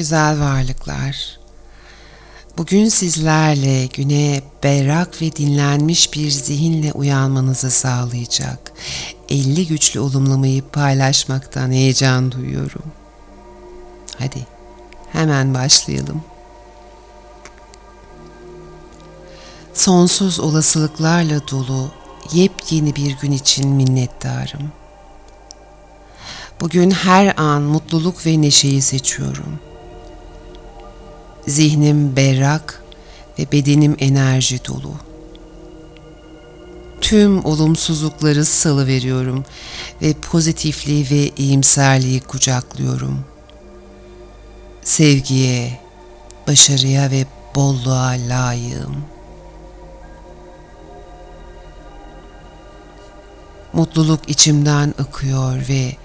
güzel varlıklar. Bugün sizlerle güne berrak ve dinlenmiş bir zihinle uyanmanızı sağlayacak 50 güçlü olumlamayı paylaşmaktan heyecan duyuyorum. Hadi hemen başlayalım. Sonsuz olasılıklarla dolu yepyeni bir gün için minnettarım. Bugün her an mutluluk ve neşeyi seçiyorum. Zihnim berrak ve bedenim enerji dolu. Tüm olumsuzlukları salı veriyorum ve pozitifliği ve iyimserliği kucaklıyorum. Sevgiye, başarıya ve bolluğa layığım. Mutluluk içimden akıyor ve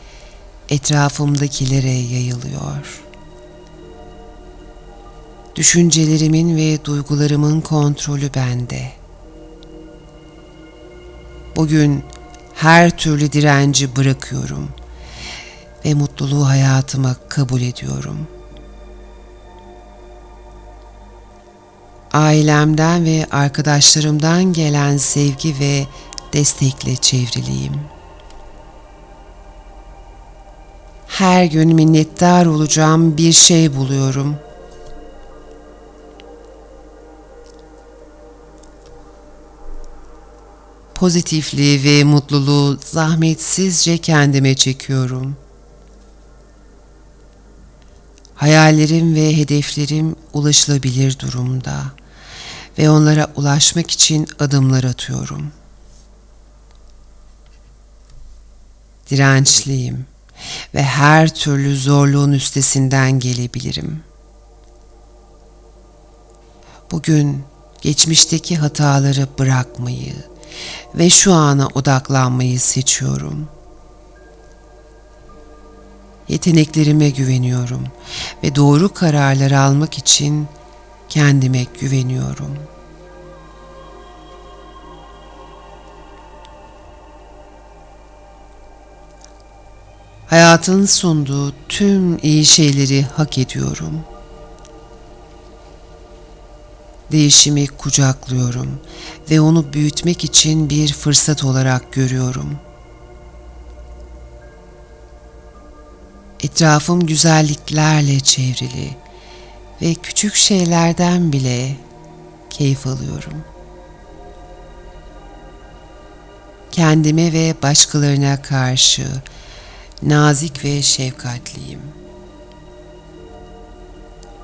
etrafımdakilere yayılıyor. Düşüncelerimin ve duygularımın kontrolü bende. Bugün her türlü direnci bırakıyorum ve mutluluğu hayatıma kabul ediyorum. Ailemden ve arkadaşlarımdan gelen sevgi ve destekle çevriliyim.'' Her gün minnettar olacağım bir şey buluyorum. Pozitifliği ve mutluluğu zahmetsizce kendime çekiyorum. Hayallerim ve hedeflerim ulaşılabilir durumda ve onlara ulaşmak için adımlar atıyorum. Dirençliyim ve her türlü zorluğun üstesinden gelebilirim. Bugün geçmişteki hataları bırakmayı ve şu ana odaklanmayı seçiyorum. Yeteneklerime güveniyorum ve doğru kararlar almak için kendime güveniyorum.'' Hayatın sunduğu tüm iyi şeyleri hak ediyorum. Değişimi kucaklıyorum ve onu büyütmek için bir fırsat olarak görüyorum. Etrafım güzelliklerle çevrili ve küçük şeylerden bile keyif alıyorum. Kendime ve başkalarına karşı nazik ve şefkatliyim.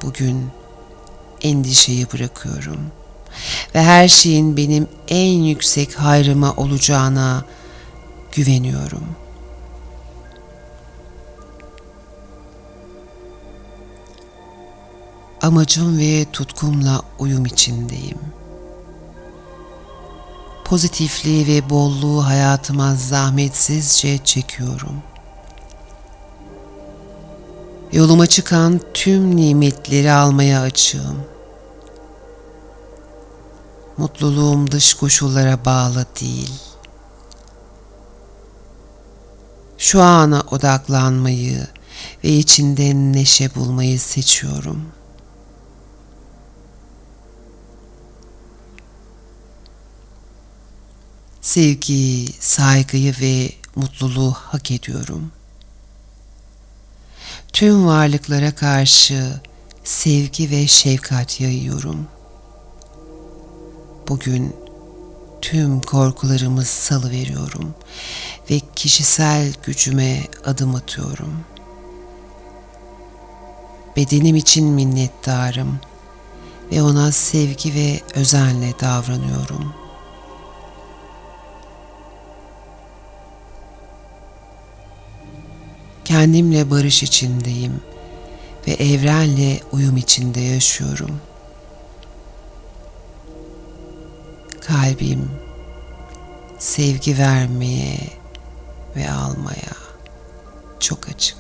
Bugün endişeyi bırakıyorum ve her şeyin benim en yüksek hayrıma olacağına güveniyorum. Amacım ve tutkumla uyum içindeyim. Pozitifliği ve bolluğu hayatıma zahmetsizce çekiyorum.'' Yoluma çıkan tüm nimetleri almaya açığım. Mutluluğum dış koşullara bağlı değil. Şu ana odaklanmayı ve içinde neşe bulmayı seçiyorum. Sevgiyi, saygıyı ve mutluluğu hak ediyorum.'' tüm varlıklara karşı sevgi ve şefkat yayıyorum. Bugün tüm korkularımı salı veriyorum ve kişisel gücüme adım atıyorum. Bedenim için minnettarım ve ona sevgi ve özenle davranıyorum.'' kendimle barış içindeyim ve evrenle uyum içinde yaşıyorum. Kalbim sevgi vermeye ve almaya çok açık.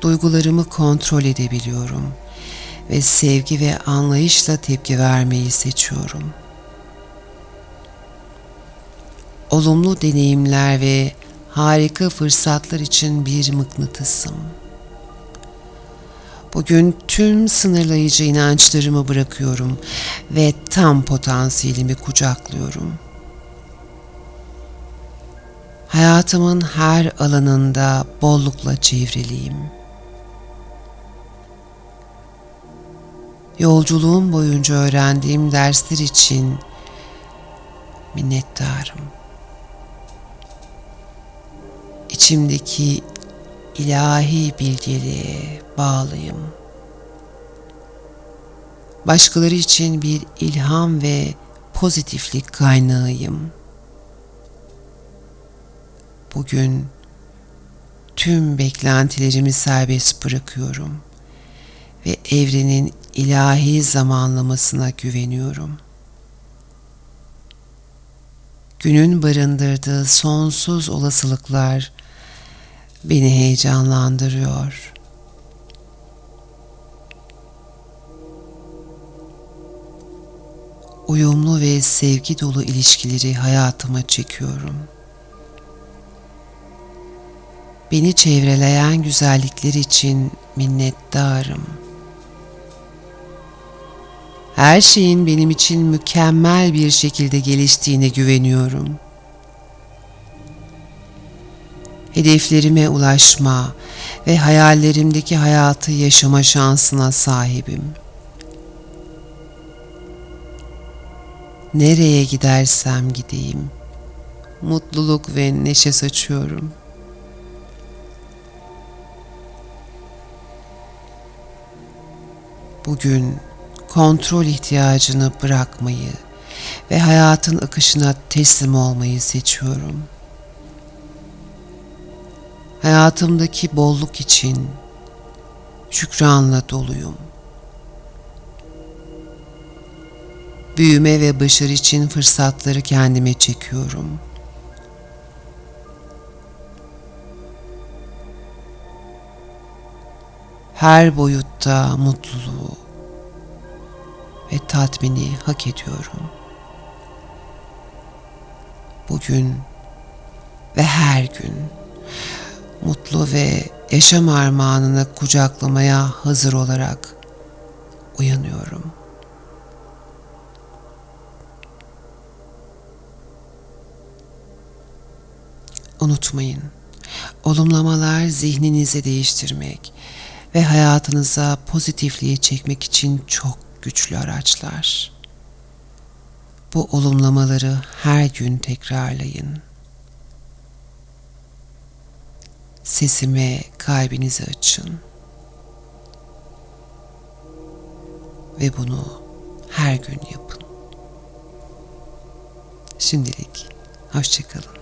Duygularımı kontrol edebiliyorum ve sevgi ve anlayışla tepki vermeyi seçiyorum. Olumlu deneyimler ve harika fırsatlar için bir mıknatısım. Bugün tüm sınırlayıcı inançlarımı bırakıyorum ve tam potansiyelimi kucaklıyorum. Hayatımın her alanında bollukla çevriliyim. Yolculuğum boyunca öğrendiğim dersler için minnettarım. İçimdeki ilahi bilgeliğe bağlıyım. Başkaları için bir ilham ve pozitiflik kaynağıyım. Bugün tüm beklentilerimi serbest bırakıyorum ve evrenin ilahi zamanlamasına güveniyorum. Günün barındırdığı sonsuz olasılıklar beni heyecanlandırıyor. Uyumlu ve sevgi dolu ilişkileri hayatıma çekiyorum. Beni çevreleyen güzellikler için minnettarım. Her şeyin benim için mükemmel bir şekilde geliştiğine güveniyorum.'' Hedeflerime ulaşma ve hayallerimdeki hayatı yaşama şansına sahibim. Nereye gidersem gideyim, mutluluk ve neşe saçıyorum. Bugün kontrol ihtiyacını bırakmayı ve hayatın akışına teslim olmayı seçiyorum.'' Hayatımdaki bolluk için şükranla doluyum. Büyüme ve başarı için fırsatları kendime çekiyorum. Her boyutta mutluluğu ve tatmini hak ediyorum. Bugün ve her gün mutlu ve yaşam armağanını kucaklamaya hazır olarak uyanıyorum. Unutmayın, olumlamalar zihninizi değiştirmek ve hayatınıza pozitifliği çekmek için çok güçlü araçlar. Bu olumlamaları her gün tekrarlayın. Sesime kalbinizi açın. Ve bunu her gün yapın. Şimdilik hoşçakalın.